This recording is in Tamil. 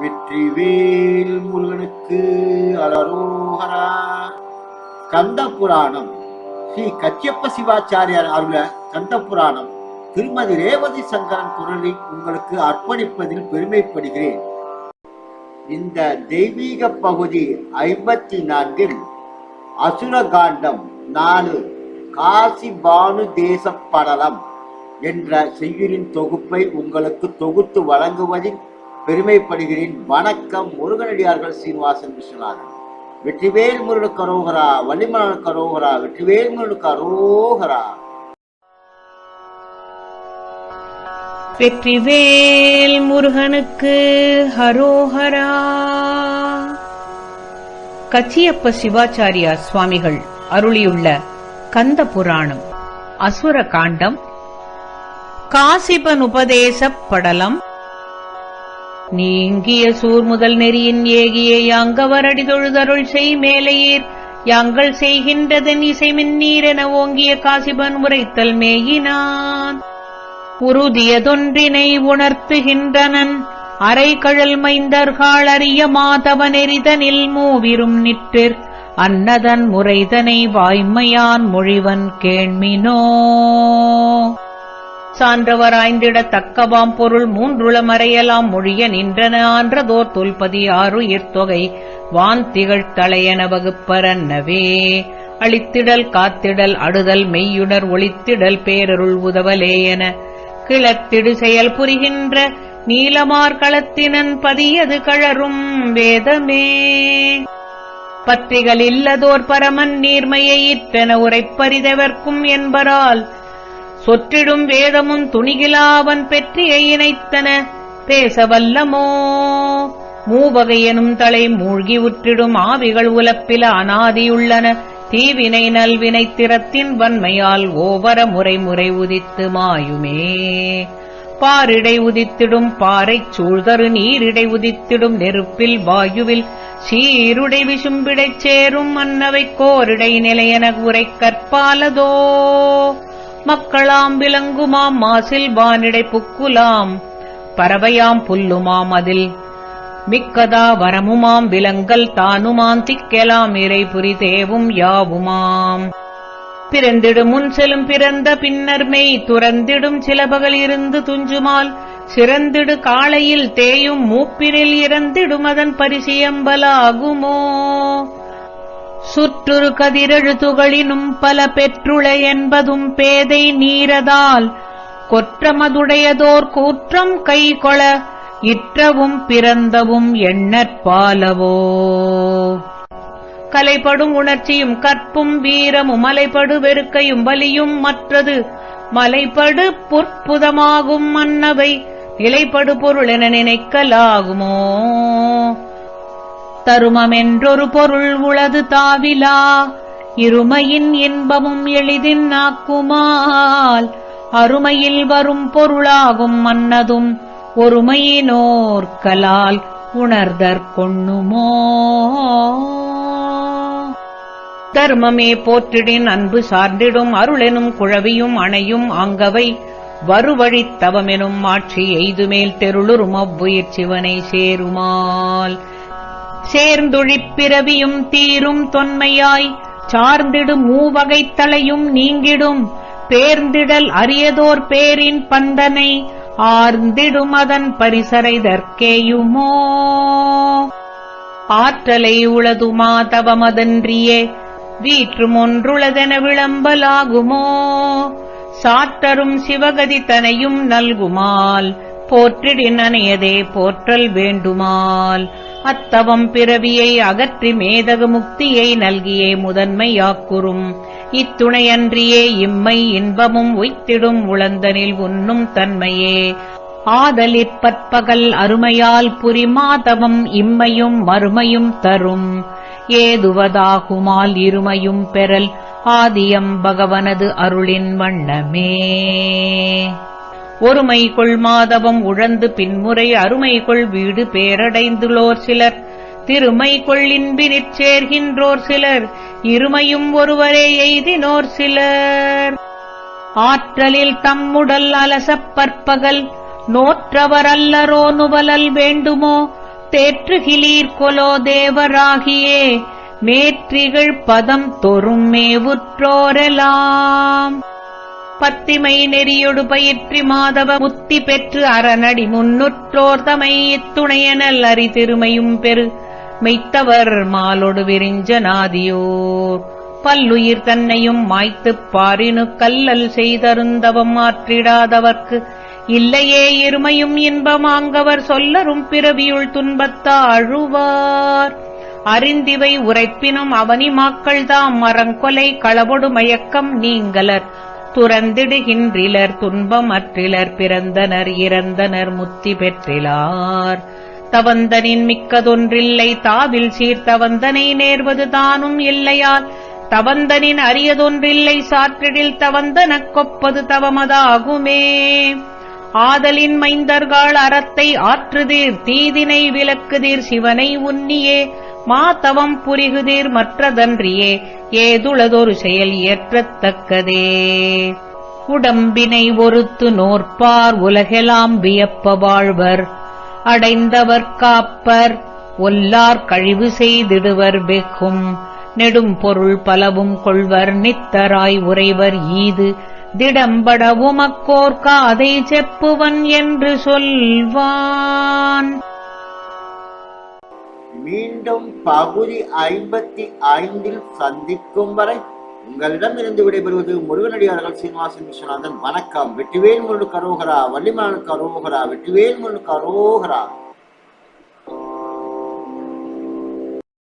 வெற்றிவேல் முருகனுக்கு அலரோகரா. கந்த புராணம் ஸ்ரீ கச்சியப்ப சிவாச்சாரியார் அருள கந்த புராணம் திருமதி ரேவதி சங்கரன் குரலை உங்களுக்கு அர்ப்பணிப்பதில் பெருமைப்படுகிறேன். இந்த தெய்வீக பகுதி ஐம்பத்தி நான்கில் அசுரகாண்டம் நாலு காசி பானு தேச படலம் என்ற செய்யுளின் தொகுப்பை உங்களுக்கு தொகுத்து வழங்குவதில் பெருமைப்படுகிறேன். வணக்கம் முருகனடியார்கள் சீனிவாசன் விஸ்வநாதன் வெற்றிவேல் முருகனுக்கு அரோகரா வள்ளிமலனுக்கு அரோகரா வெற்றிவேல் முருகனுக்கு அரோகரா. வெற்றிவேல் முருகனுக்கு ஹரோஹரா கச்சியப்ப சிவாச்சாரியா சுவாமிகள் அருளியுள்ள கந்த புராணம் அசுர காண்டம் காசிபன் உபதேசப் படலம் நீங்கிய சூர் முதல் நெறியின் ஏகிய யாங்கவரடி தொழுதருள் செய் மேலையீர். யாங்கள் செய்கின்றதன் இசைமின் நீரென ஓங்கிய காசிபன் உரைத்தல் மேயினான். உறுதியதொன்றினை உணர்த்துகின்றனன். அரைகழல் மைந்தர்கள் அறிய மாதவனெறிதனில் மூவிரும் நிற்றிற். அன்னதன் முறைதனை வாய்மையான் மொழிவன் கேண்மினோ. சான்றவராய்ந்திடத் தக்கவாம் பொருள் மூன்றுள மறையலாம் மொழிய நின்றன ஆன்றதோர் தொல்பதி ஆறு இர்த்தொகை வான் தலையன வகுப்பரன்னவே அளித்திடல் காத்திடல் அடுதல் மெய்யுணர் ஒளித்திடல் பேரருள் உதவலேயன கிளத்திடு செயல் புரிகின்ற நீலமார் களத்தினன் பதியது கழரும் வேதமே. பத்திகள் இல்லதோர் பரமன் நீர்மையை இற்றென உரைப்பறிதவர்க்கும் என்பரால் சொற்றிடும் வேதமும் துணிகிலாவன் பெற்றியை இணைத்தன. பேசவல்லமோ? மூவகையனும் தலை மூழ்கி உற்றிடும் ஆவிகள் உலப்பில அனாதியுள்ளன தீவினை நல்வினை திறத்தின் வன்மையால் ஓவர முறை முறை உதித்து மாயுமே. பாரிடை உதித்திடும் பாறைச் சூழ்தரு நீரிடை உதித்திடும் நெருப்பில் வாயுவில் சீருடை விசும்பிடைச் சேரும் அன்னவை கோரிடை நிலையென உரை கற்பாலதோ? மக்களாம் விலங்குமாம் மாசில் வானிடை புக்குலாம். பறவையாம் புல்லுமாம் அதில். மிக்கதா வரமுமாம் விலங்கல் தானுமாம் திக்கெலாம் இறைபுரி தேவும் யாவுமாம். பிறந்திடும் முன் செலும் பிறந்த பின்னர் மெய் துறந்திடும் சிலபகல் இருந்து துஞ்சுமால். சிறந்திடு காளையில் தேயும் மூப்பினில் இறந்திடும் அதன் பரிசியம்பலாகுமோ. சுற்றுரு கதிரெழுத்துகளினும் பல பெற்றுள என்பதும் பேதை நீரதால். கொற்றமதுடையதோர் கூற்றம் கைகொள இற்றவும் பிறந்தவும் எண்ணற்பாலவோ கலைப்படும் உணர்ச்சியும் கற்பும் வீரமும் மலைப்படு வெறுக்கையும் வலியும் மற்றது. மலைப்படு புற்புதமாகும் மன்னவை நிலைப்படு பொருள் என நினைக்கலாகுமோ. தருமமென்றொரு பொருள் உளது தாவிலா. இருமையின் இன்பமும் எளிதின் நாக்குமால் அருமையில் வரும் பொருளாகும் மன்னதும் ஒருமையினோர்கலால் உணர்தற்கொண்ணுமோ தர்மமே போற்றிடின் அன்பு சார்ந்திடும் அருளெனும் குழவியும் அணையும் அங்கவை வருவழித் தவமெனும் ஆட்சி எய்துமேல் தெருளுரும் அவ்வுயிர் சிவனை சேருமால். சேர்ந்துழிப்பிறவியும் தீரும் தொன்மையாய். சார்ந்திடும் மூவகைத் தலையும் நீங்கிடும். பேர்ந்திடல் அரியதோர் பேரின் பந்தனை. ஆர்ந்திடும் அதன் பரிசரைதற்கேயுமோ ஆற்றலை உளதுமா தவமதன்றியே. வீற்றும் ஒன்றுளதென விளம்பலாகுமோ? சாற்றரும் சிவகதி தனையும் நல்குமால் போற்றிடின்னையதே போற்றல் வேண்டுமால். அத்தவம் பிறவியை அகற்றி மேதக முக்தியை நல்கியே முதன்மையாக்குறும். இத்துணையன்றியே இம்மை இன்பமும் உய்த்திடும் உளந்தனில் உண்ணும் தன்மையே. ஆதலிற்பற்பகல் அருமையால் புரிமாதவம் இம்மையும் மறுமையும் தரும். ஏதுவதாகுமால் இருமையும் பெறல் ஆதியம் பகவனது அருளின் வண்ணமே. ஒருமை கொள் மாதவம் உழந்து பின்முறை அருமை கொள் வீடு பேரடைந்துள்ளோர் சிலர். திருமை கொள்ளின்பினிற் சேர்கின்றோர் சிலர். இருமையும் ஒருவரே எய்தினோர் சிலர். ஆற்றலில் தம்முடல் அலசப் பற்பகல். நோற்றவர் அல்லரோ நுவலல் வேண்டுமோ? தேற்றுகிலீர் கொலோ தேவராகியே. மேற்றிகள் பதம் தொறும் மேவுற்றோரெலாம். பத்திமை நெறியொடு பயிற்றி மாதவ முத்தி பெற்று அறநடி முன்னுற்றோர்தமை இத்துணையனல் அறி திருமையும் பெரு மெய்த்தவர் மாலொடு விரிஞ்சனாதியோர் பல்லுயிர் தன்னையும் மாய்த்துப் பாரினு கல்லல் செய்தருந்தவம் மாற்றிடாதவர்க்கு. இல்லையே இருமையும் இன்பமாங்கவர் சொல்லரும் பிறவியுள் துன்பத்தாழுவார் அறிந்திவை உரைப்பினும் அவனி மாக்கள் தாம் மரங்கொலை களவொடு மயக்கம் நீங்கலர். துறந்திடுகின்றிலர் துன்பம் அற்றிலர் பிறந்தனர் இறந்தனர் முத்தி பெற்றிலார். தவந்தனின் மிக்கதொன்றில்லை தாவில் சீர்த்தவந்தனை நேர்வது தானும் இல்லையால் தவந்தனின் அரியதொன்றில்லை சாற்றிடில் தவந்தனக் கொப்பது தவமதாகுமே. ஆதலின் மைந்தர்கள் அறத்தை ஆற்றுதீர் தீதினை விலக்குதீர் சிவனை உன்னியே மாதவம் புரிகுதீர் மற்றதன்றியே ஏதுளதொரு செயல் இயற்றத்தக்கதே. உடம்பினை ஒருத்து நோற்பார் உலகெலாம் வியப்ப வாழ்வர். அடைந்தவர் காப்பர் ஒல்லார் கழிவு செய்திடுவர் வெக்கும் நெடும் பொருள் பலவும் கொள்வர் நித்தராய் உறைவர் ஈது. திடம்பட உமக்கோர்க்க செப்புவன் என்று சொல்வான். மீண்டும் பகுதி ஐம்பத்தி ஐந்தில் சந்திக்கும் வரை உங்களிடமிருந்து விடைபெறுவது முருகனடியார்கள் சீனிவாசன் விஸ்வநாதன். வணக்கம். வெற்றிவேல் முருடு கரோகரா வள்ளிமலனுக்கு கரோகரா வெற்றிவேல் முருடு கரோகரா.